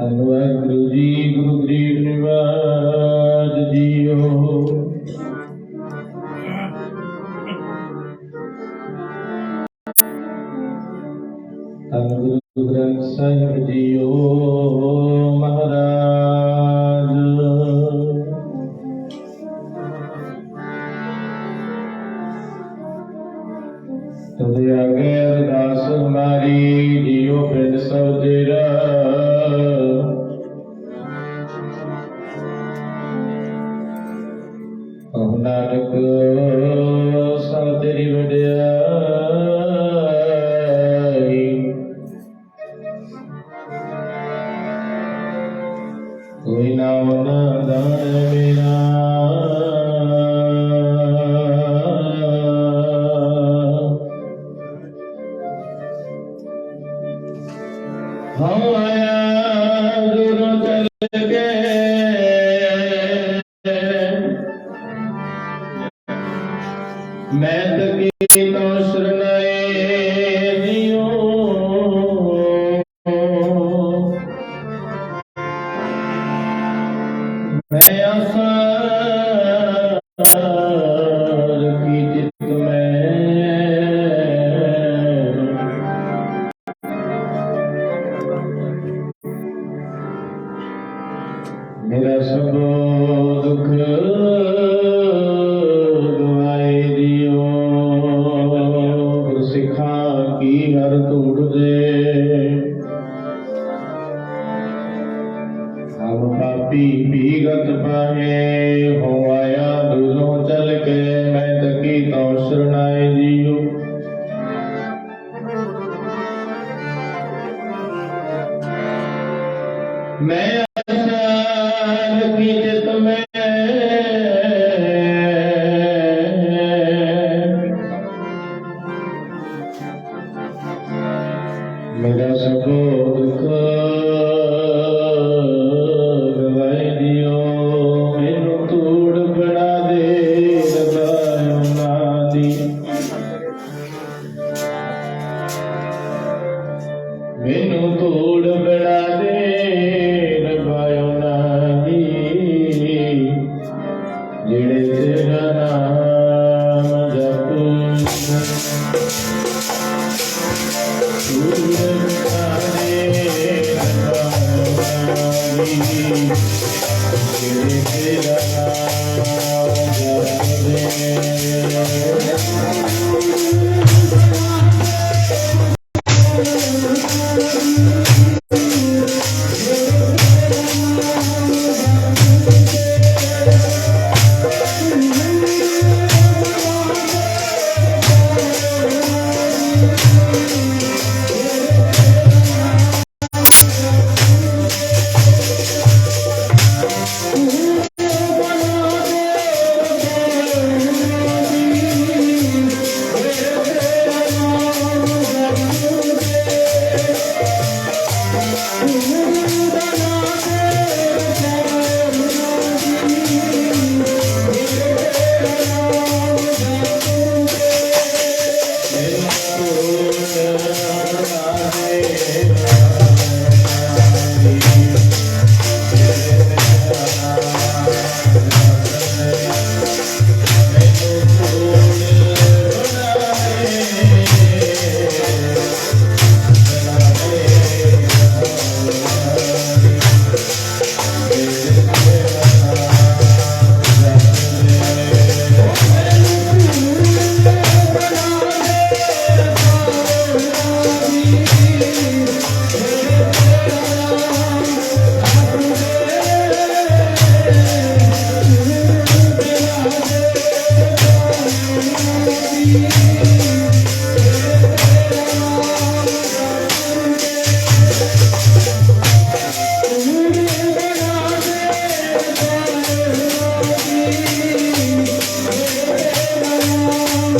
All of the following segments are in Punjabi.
ਧੰਨ ਵਾਹਿਗੁਰੂ ਜੀ ਗੁਰੂ ਗ੍ਰੀਬ ਨਿਵਾਜ ਜੀਓ। ਧੰਨ ਗੁਰੂ ਗ੍ਰੰਥ ਸਾਹਿਬ ਜੀਓ। ವಿನವನದಾನ मेरा सबो दुख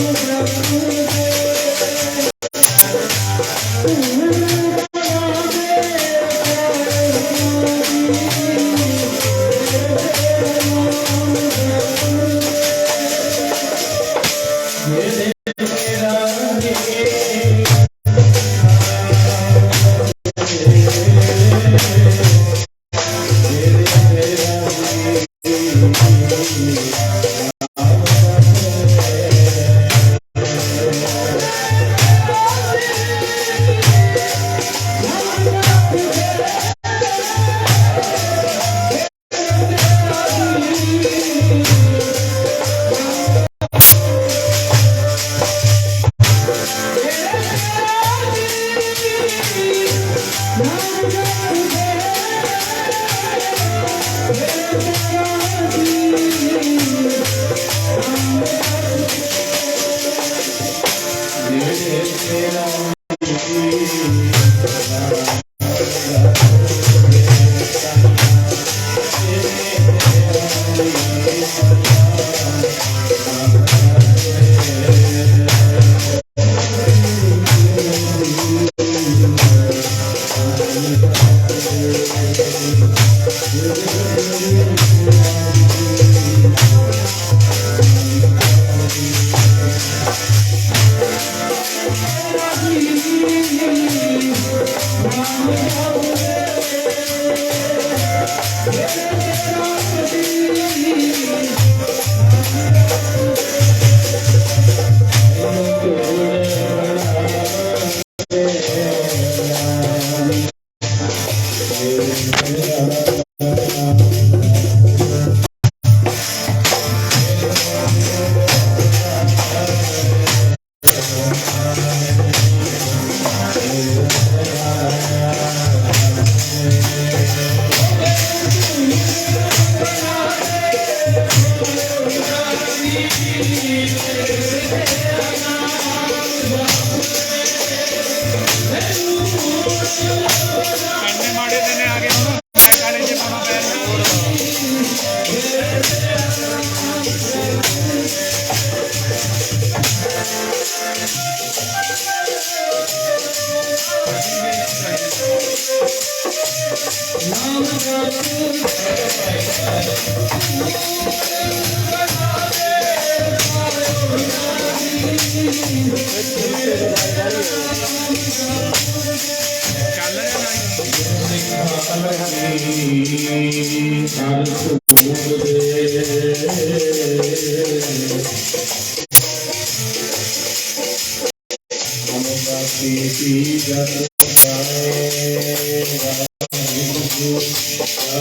Gracias.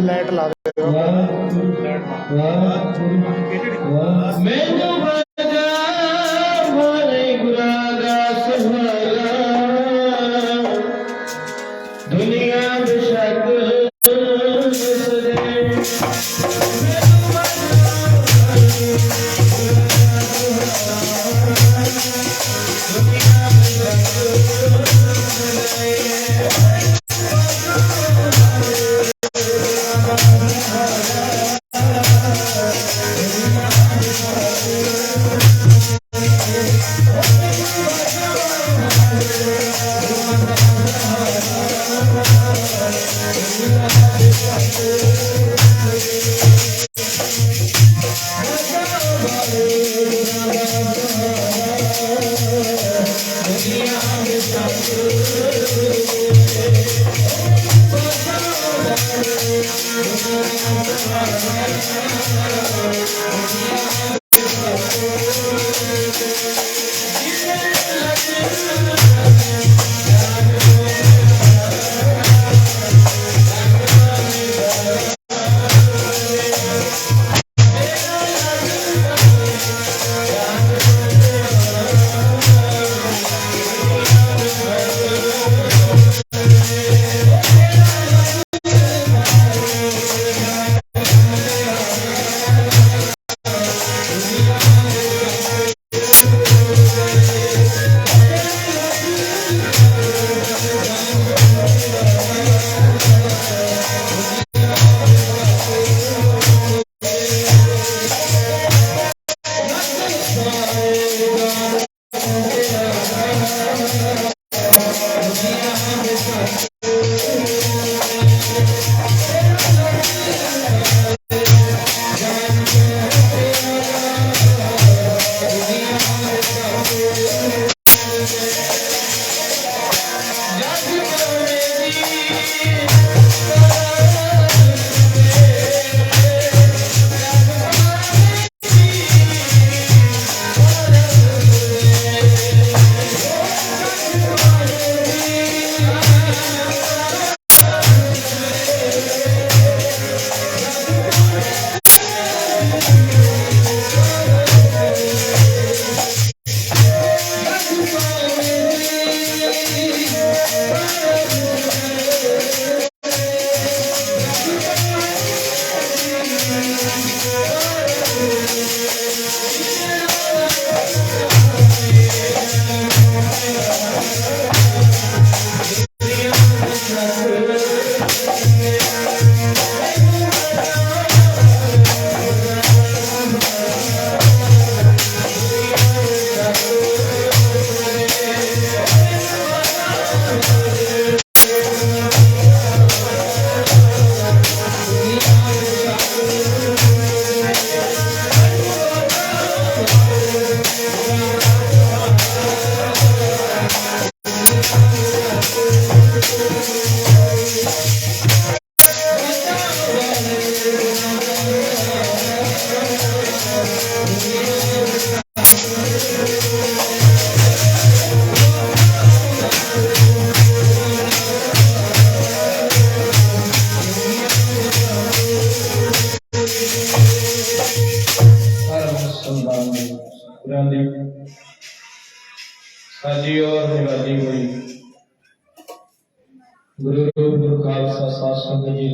Light ਲਾ ਦੇ ਵਾਹ ਵਾਹ ਵਾਹ ਮੈਂ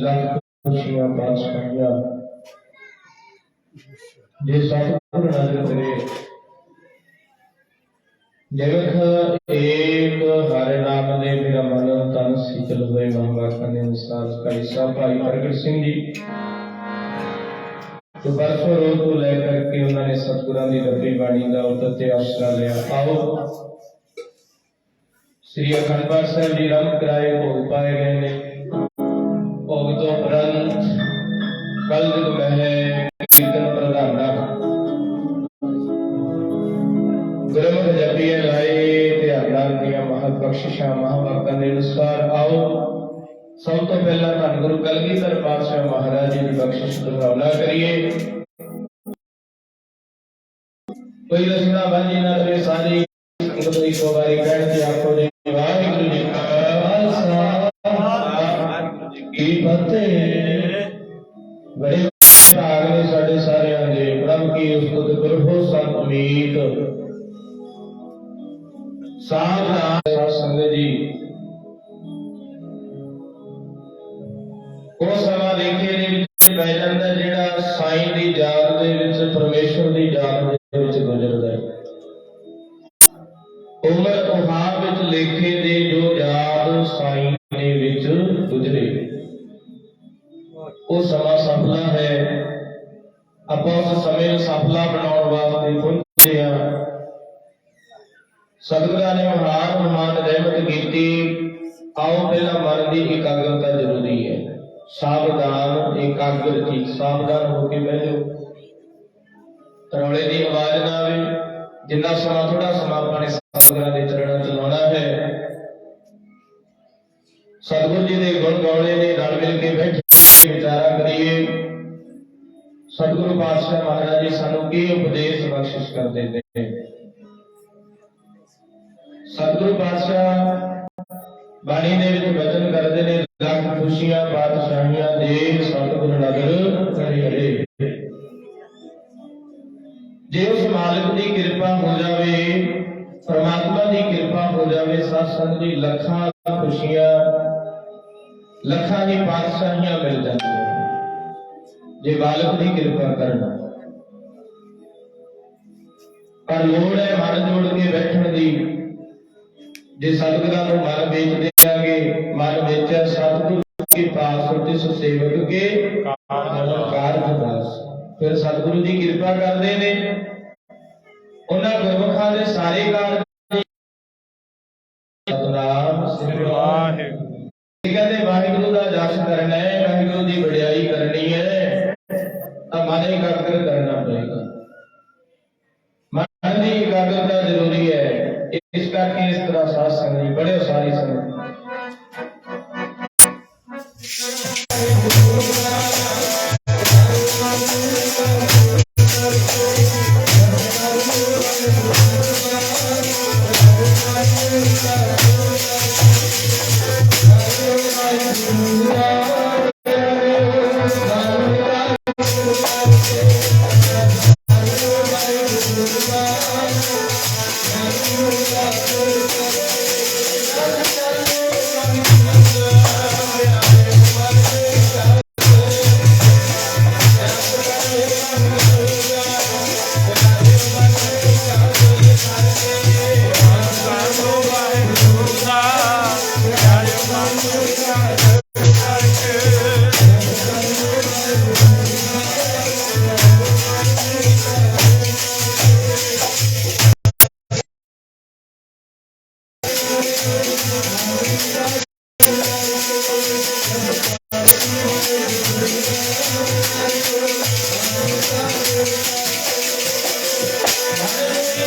ਸੰਗਤ ਜੀ ਲੱਖ ਖੁਸ਼ੀਆਂ ਬਾਦਸ਼ਾਹੀਆਂ ਜੇ ਸਤਿਗੁਰ ਨਜ਼ਰ ਕਰੇ ਜਗਤ ਏਕ ਹਰਿ ਨਾਮ ਦੇ ਮੇਰਾ ਮਨ ਤਨ ਸੀਤਲ ਹੋਏ ਮਹਾਵਾਕਾਂ ਦੇ ਅਨੁਸਾਰ ਕਈ ਸਾਹਿਬ ਭਾਈ ਪ੍ਰਗਟ ਸਿੰਘ ਜੀ ਤੇ ਬਰਸੋਂ ਰੋਜ਼ ਤੋਂ ਲੈ ਕਰਕੇ ਉਹਨਾਂ ਨੇ ਸਤਿਗੁਰਾਂ ਦੀ ਰੱਬੀ ਬਾਣੀ ਦਾ ਉਤਰ ਤੇ ਆਸਰਾ ਲਿਆ ਆਓ ਸ੍ਰੀ ਅਖੰਡ ਪਾਠ ਸਾਹਿਬ ਜੀ ਰੰਗ ਕੱਲ ਜਦ ਮਹਿ ਕੀਰਤਨ ਪ੍ਰਧਾਨਾ ਗੁਰਮੁਖ ਜਪੀਏ ਲਾਏ ਧਿਆਨਾਂ ਦੀਆਂ ਮਹਤ ਬਖਸ਼ਿਸ਼ਾਂ ਮਹਾਵਾਕਾਂ ਦੇ ਅਨੁਸਾਰ ਆਓ ਸਭ ਤੋਂ ਪਹਿਲਾਂ ਧੰਨ ਗੁਰੂ ਕਲਗੀਧਰ ਪਾਤਸ਼ਾਹ ਮਹਾਰਾਜ ਜੀ ਦੀ ਬਖਸ਼ਿਸ਼ ਦੁਹਰਾਉਣਾ ਕਰੀਏ ਕੋਈ ਰਸਨਾ ਬਾਜੀ ਨਾ ਕਰੇ ਸਾਰੀ ਸੰਗਤ ਦੀ ਸੋਵਾਰੀ ਕਹਿਣ ਤੇ ਆਖੋ ਜੀ ਉਹ ਸਮਾਂ ਦੇਖੇ ਦੇ ਵਿੱਚ ਪੈ ਜਾਂਦਾ ਜਿਹੜਾ ਸਾਈਂ ਦੀ ਯਾਦ ਦੇ ਵਿੱਚ ਪਰਮੇਸ਼ਰ ਦੀ ਯਾਦ ਦੇ ਵਿੱਚ ਗੁਜ਼ਰਦਾ ਹੈ। ਉਮਰ ਉਹਾਂ ਵਿੱਚ ਲੇਖੇ ਦੇ ਜੋ ਯਾਦ ਸਾਈਂ ਦੇ ਵਿੱਚ ਗੁਜ਼ਰੇ। ਉਹ ਸਮਾਂ ਸਫਲਾ ਹੈ। ਆਪਾਂ ਉਸ ਸਮੇਂ ਨੂੰ ਸਫਲਾ ਬਣਾਉਣ ਵਾਸਤੇ ਪਹੁੰਚੇ ਹਾਂ। ਸਤਿਗੁਰਾਂ ਨੇ ਮਹਾਨ ਮਹਾਨ ਰਹਿਮਤ ਕੀਤੀ। ਆਓ ਪਹਿਲਾਂ ਮਨ ਦੀ ਇਕਾਗਰਤਾ ਜ਼ਰੂਰੀ ਸਾਵਧਾਨ ਇਕਾਗਰ ਸਾਵਧਾਨ ਹੋ ਕੇ ਬਹਿਓ ਤਰੌਲੇ ਦੀ ਆਵਾਜ਼ ਨਾ ਆਵੇ। ਜਿੰਨਾ ਸਮਾਂ ਥੋੜਾ ਸਮਾਂ ਆਪਾਂ ਨੇ ਸਤਿਗੁਰਾਂ ਦੇ ਚਰਨਾਂ ਚ ਲਾਉਣਾ ਹੈ। ਸਤਿਗੁਰ ਜੀ ਦੇ ਗੁਣ ਗਾਉਣੇ ਨੇ, ਰਲ ਮਿਲ ਕੇ ਬੈਠ ਵਿਚਾਰਾ ਕਰੀਏ। ਸਤਿਗੁਰੂ ਪਾਤਸ਼ਾਹ ਮਹਾਰਾਜ ਜੀ ਸਾਨੂੰ ਕੀ ਉਪਦੇਸ਼ ਬਖਸ਼ਿਸ਼ ਕਰਦੇ ਨੇ? ਬਾਣੀ ਦੇ ਵਿੱਚ ਵਚਨ ਕਰਦੇ ਨੇ ਲੱਖ ਖੁਸ਼ੀਆਂ, ਬਾਦਸ਼ਾਹੀਆਂ ਦੇ ਸਤਿਗੁਰ ਨਗਰ ਕਰੇ ਜੇ ਉਸ ਮਾਲਕ ਦੀ ਕਿਰਪਾ ਹੋ ਜਾਵੇ, ਪਰਮਾਤਮਾ ਦੀ ਕਿਰਪਾ ਹੋ ਜਾਵੇ, ਸਾਧ ਦੀ ਲੱਖਾਂ ਖੁਸ਼ੀਆਂ, ਲੱਖਾਂ ਦੀ ਬਾਦਸ਼ਾਹੀਆਂ ਮਿਲ ਜਾਂਦੀਆਂ। ਜੇ ਬਾਲਕ ਦੀ ਕਿਰਪਾ ਕਰਨਾ। ਪਰ ਲੋੜ ਹੈ ਮਨ ਜੋੜ ਕੇ ਬੈਠਣ ਦੀ। ਜੇ ਸਤਿਗੁਰਾਂ ਨੂੰ ਮਨ ਵੇਚ ਦੇਾਂਗੇ ਮਨ ਵੇਚਿਆ ਸਤਿਗੁਰੂ ਕੇ ਪਾਸ ਤਿਸ ਸੇਵਕ ਕੇ ਕਾਰਜ ਦਾਸ। ਫਿਰ ਸਤਿਗੁਰੂ ਜੀ ਕਿਰਪਾ ਕਰਦੇ ਨੇ। ਉਹਨਾਂ ਗੁਰਮੁਖਾਂ ਦੇ ਸਾਰੇ ਕਾਰਜ ਸਤਨਾਮ ਸ੍ਰੀ ਵਾਹਿਗੁਰੂ। ਇਹ ਕਹਿੰਦੇ ਵਾਹਿਗੁਰੂ ਦਾ ਜਸ ਕਰਨਾ ਹੈ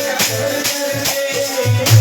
yeah.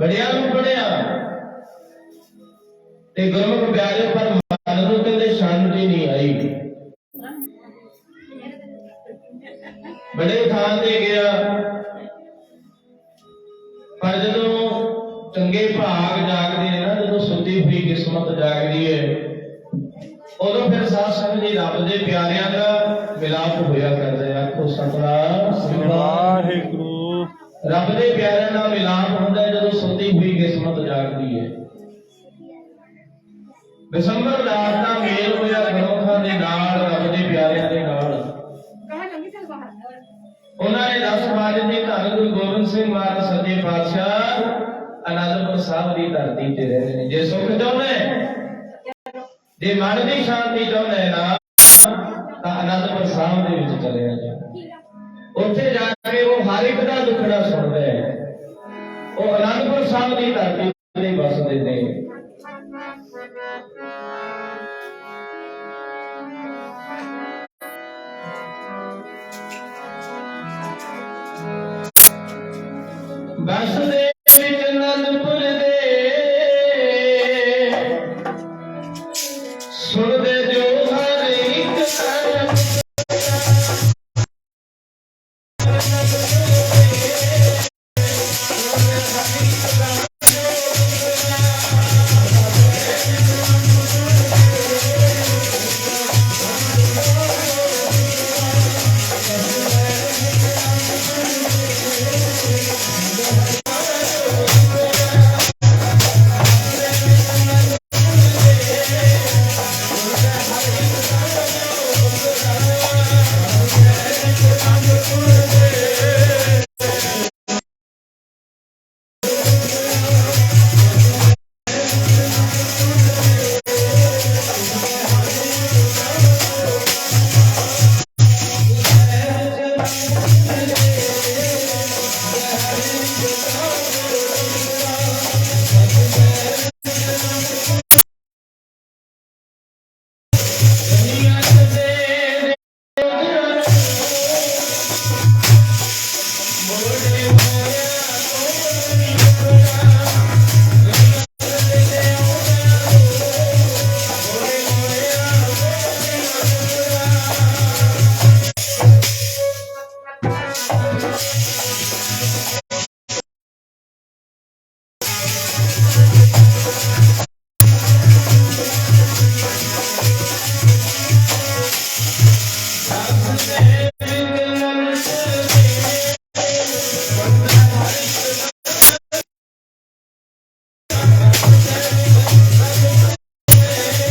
ਬੜਿਆਂ ਨੂੰ ਪੜਿਆ ਤੇ ਗੁਰਮੁਖ ਪਿਆਰੇ ਪਰ ਮਨ ਨੂੰ ਕਹਿੰਦੇ ਸ਼ਾਂਤੀ ਨਹੀਂ ਆਈ। ਬੜੇ ਥਾਂ ਤੇ ਗਿਆ। ਪਰ ਜਦੋਂ ਚੰਗੇ ਭਾਗ ਜਾਗਦੇ ਨੇ ਨਾ ਜਦੋਂ ਸੁੱਤੀ ਹੋਈ ਕਿਸਮਤ ਜਾਗਦੀ ਹੈ ਉਦੋਂ ਫਿਰ ਸਾਧ ਸੰਗਤ ਜੀ ਰੱਬ ਦੇ ਪਿਆਰਿਆਂ ਦਾ ਮਿਲਾਪ ਹੋਇਆ ਕਰਦਾ ਹੈ ਆਖੋ ਸਤਨਾਮ ਵਾਹਿਗੁਰੂ। ਰੱਬ ਦੇ ਪਿਆਰਿਆਂ ਸਾਹਿਬ ਦੀ ਧਰਤੀ ਤੇ ਰਹਿੰਦੇ ਨੇ। ਜੇ ਸੁਖ ਚਾਹੁੰਦੇ ਜੇ ਮਨ ਦੀ ਸ਼ਾਂਤੀ ਚਾਹੁੰਦੇ ਨਾ ਤਾਂ ਅਨੰਦਪੁਰ ਸਾਹਿਬ ਦੇ ਵਿੱਚ ਚਲੇ ਜਾ ਉੱਥੇ ਜਾ